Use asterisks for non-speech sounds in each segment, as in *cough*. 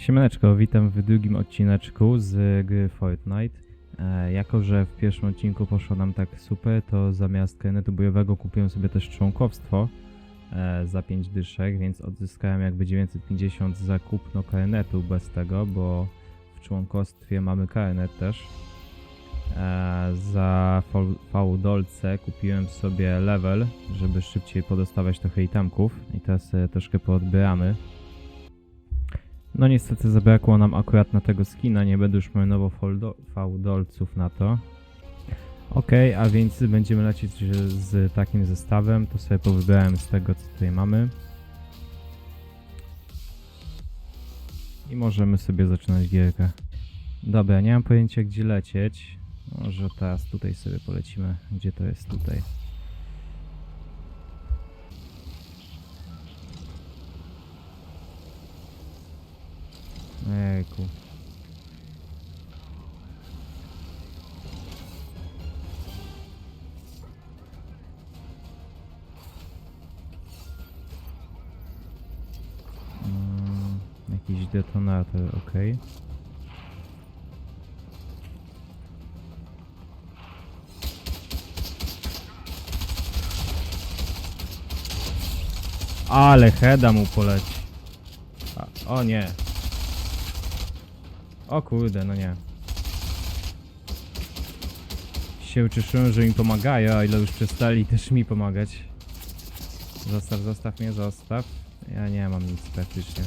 Siemaneczko, witam w drugim odcineczku z gry Fortnite. E, jako, że w pierwszym odcinku poszło nam tak super, to zamiast krenetu bojowego kupiłem sobie też członkowstwo e, za 5 dyszek, więc odzyskałem jakby 950 za kupno karnetu bez tego, bo w członkostwie mamy karnet też. E, za fol- fałdolce kupiłem sobie level, żeby szybciej podostawać trochę itemków i teraz troszkę poodbieramy. No niestety zabrakło nam akurat na tego skina, nie będę już marnował fałdolców na to. Okej, a więc będziemy lecieć z takim zestawem, to sobie powybrałem z tego co tutaj mamy. I możemy sobie zaczynać gierkę. Dobra, nie mam pojęcia gdzie lecieć. Może teraz tutaj sobie polecimy, gdzie to jest tutaj. Ejku. Mm, jakiś detonator, ok. Ale heada mu poleci. A, o nie. O kurde, no nie. Się cieszyłem, że mi pomagają, a ile już przestali też mi pomagać. Zostaw, zostaw mnie, zostaw. Ja nie mam nic praktycznie.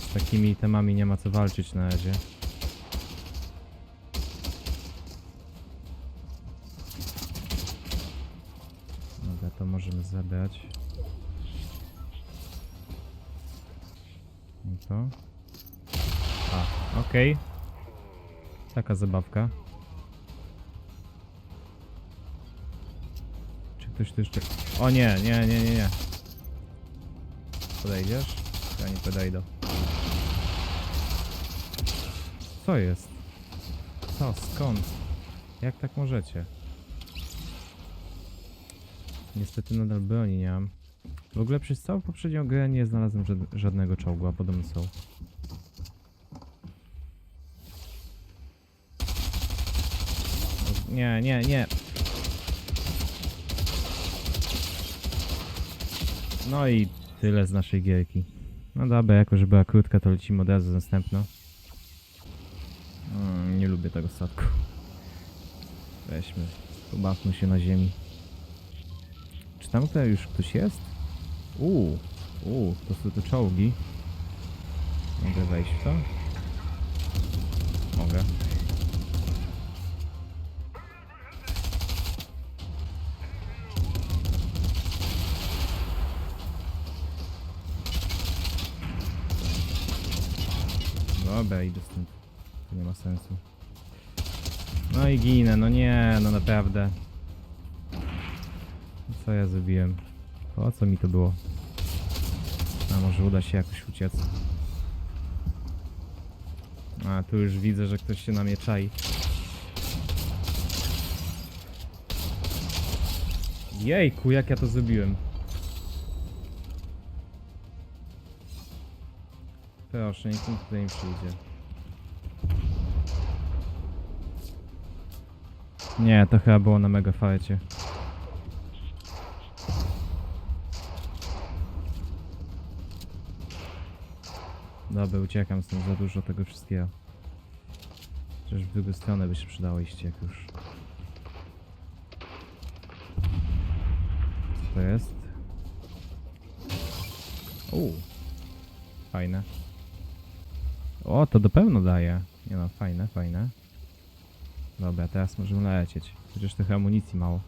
Z takimi temami nie ma co walczyć na razie. Dobra, to możemy zabrać. I to. Okej. Taka zabawka. Czy ktoś tu jeszcze... O nie, nie, nie, nie, nie. Podejdziesz? Ja nie podejdę. Co jest? Co? Skąd? Jak tak możecie? Niestety nadal broni nie mam. W ogóle przez całą poprzednią grę nie znalazłem żad- żadnego czołgu, a podobno są. Nie, nie, nie. No i tyle z naszej gierki. No dobra, jako że była krótka, to lecimy od razu z następną. Mm, nie lubię tego statku. Weźmy, pobawmy się na ziemi. Czy tam tutaj już ktoś jest? Uuu, uuu, to są te czołgi. Mogę wejść w to? Mogę. Dobra, idę stąd. To nie ma sensu. No i ginę, no nie, no naprawdę. Co ja zrobiłem? Po co mi to było? A może uda się jakoś uciec. A, tu już widzę, że ktoś się na mnie czai. Jejku, jak ja to zrobiłem. Proszę, nikt tutaj nie przyjdzie. Nie, to chyba było na mega farcie. Dobra, uciekam stąd za dużo tego wszystkiego. Chociaż w drugą stronę by się przydało iść jak już. Co to jest? Uuu. Fajne. O, to do pełno daje. Nie no, fajne, fajne. Dobra, teraz możemy lecieć. Chociaż trochę amunicji mało.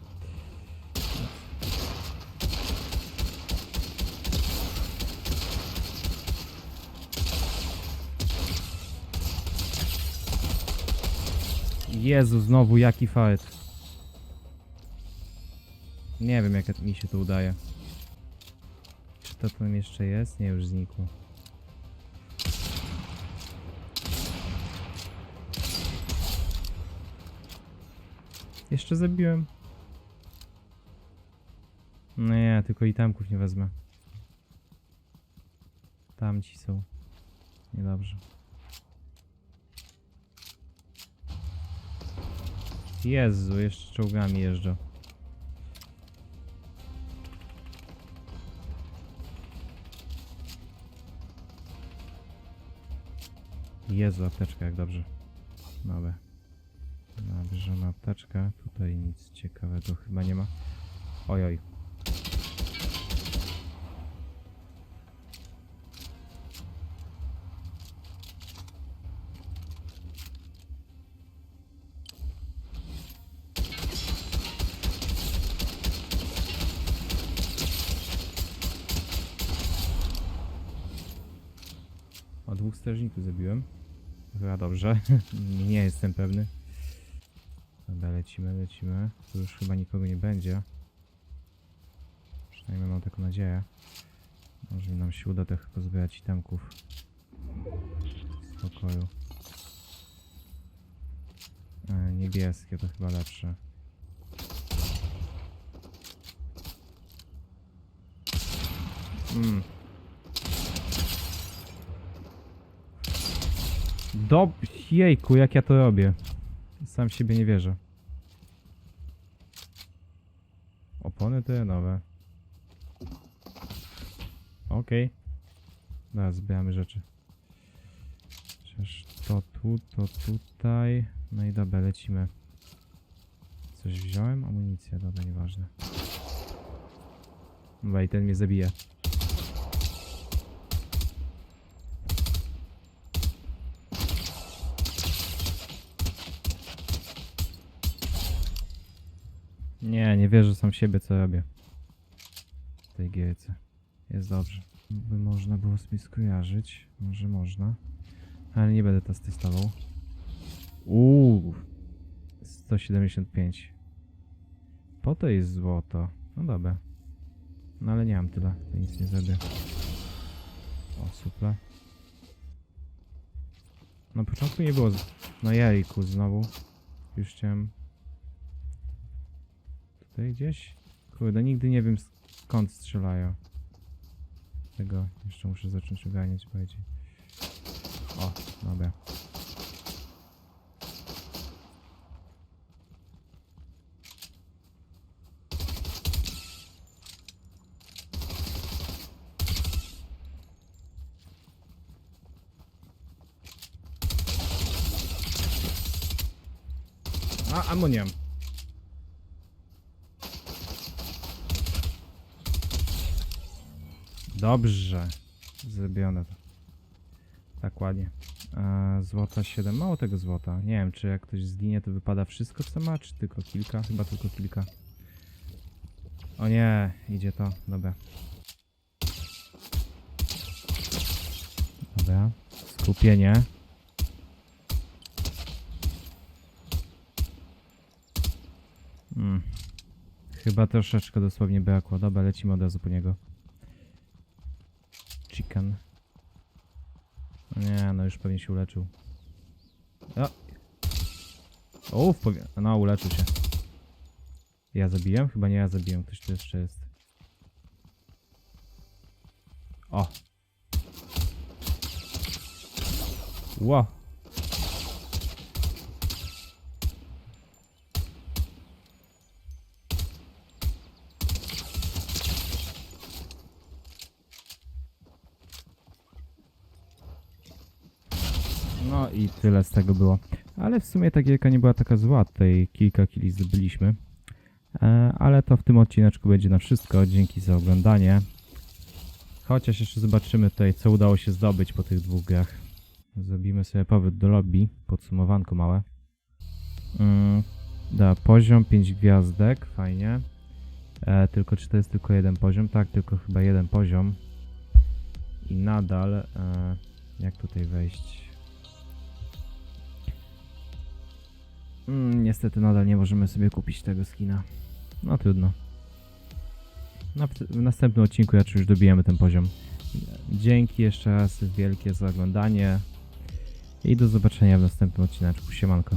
Jezu, znowu jaki fight. Nie wiem jak mi się to udaje. Czy to tam jeszcze jest? Nie, już znikło. Jeszcze zabiłem. No nie, tylko itemków nie wezmę. Tam ci są. Niedobrze. Jezu, jeszcze czołgami jeżdżą. Jezu, apteczka, jak dobrze. Dobra. Nabierzemy apteczkę. Tutaj nic ciekawego chyba nie ma. Ojoj. O dwóch strażników zabiłem. Chyba dobrze. *laughs* nie jestem pewny. Dobra, lecimy, lecimy. Tu już chyba nikogo nie będzie. Przynajmniej mam taką nadzieję. Może nam się uda tych pozbierać itemków. W spokoju. E, niebieskie to chyba lepsze. Mm. Do... Jejku, jak ja to robię. Sam siebie nie wierzę. Opony te nowe. Okej. Dobra, zbieramy rzeczy. Chociaż to tu, to tutaj. No i dobra, lecimy. Coś wziąłem? Amunicję, dobra, nieważne. Dobra, i ten mnie zabije. Nie, nie wierzę sam siebie, co robię. W tej gierce. Jest dobrze. By można było sobie skojarzyć. Może można. Ale nie będę teraz testował. Uuu. 175. Po to jest złoto. No dobra. No ale nie mam tyle. To nic nie zrobię. O, super. Na początku nie było... z- No jajku, znowu. Już chciałem Tutaj gdzieś? Kurde, nigdy nie wiem skąd strzelają. Tego jeszcze muszę zacząć ogarniać bardziej. O, dobra. A, amonium. Dobrze. Zrobione to. Tak ładnie. E, złota 7. Mało tego złota. Nie wiem, czy jak ktoś zginie, to wypada wszystko, co ma, czy tylko kilka? Chyba tylko kilka. O nie, idzie to. Dobra. Dobra. Skupienie. Hmm. Chyba troszeczkę dosłownie brakło. Dobra, lecimy od razu po niego. Chicken. Nie, no już pewnie się uleczył. O! O. No, uleczył się. Ja zabiłem? Chyba nie ja zabiłem, ktoś tu jeszcze jest. O! Ło! No i tyle z tego było. Ale w sumie ta gierka nie była taka zła, tutaj kilka kili zdobyliśmy. E, ale to w tym odcineczku będzie na wszystko. Dzięki za oglądanie. Chociaż jeszcze zobaczymy tutaj, co udało się zdobyć po tych dwóch grach. Zrobimy sobie powrót do lobby, podsumowanko małe. Mm, da, poziom 5 gwiazdek, fajnie. E, tylko czy to jest tylko jeden poziom? Tak, tylko chyba jeden poziom. I nadal, e, jak tutaj wejść? Mm, niestety nadal nie możemy sobie kupić tego skina. No trudno. Na, w następnym odcinku raczej już dobijemy ten poziom. Dzięki jeszcze raz wielkie za oglądanie i do zobaczenia w następnym odcineczku. Siemanko.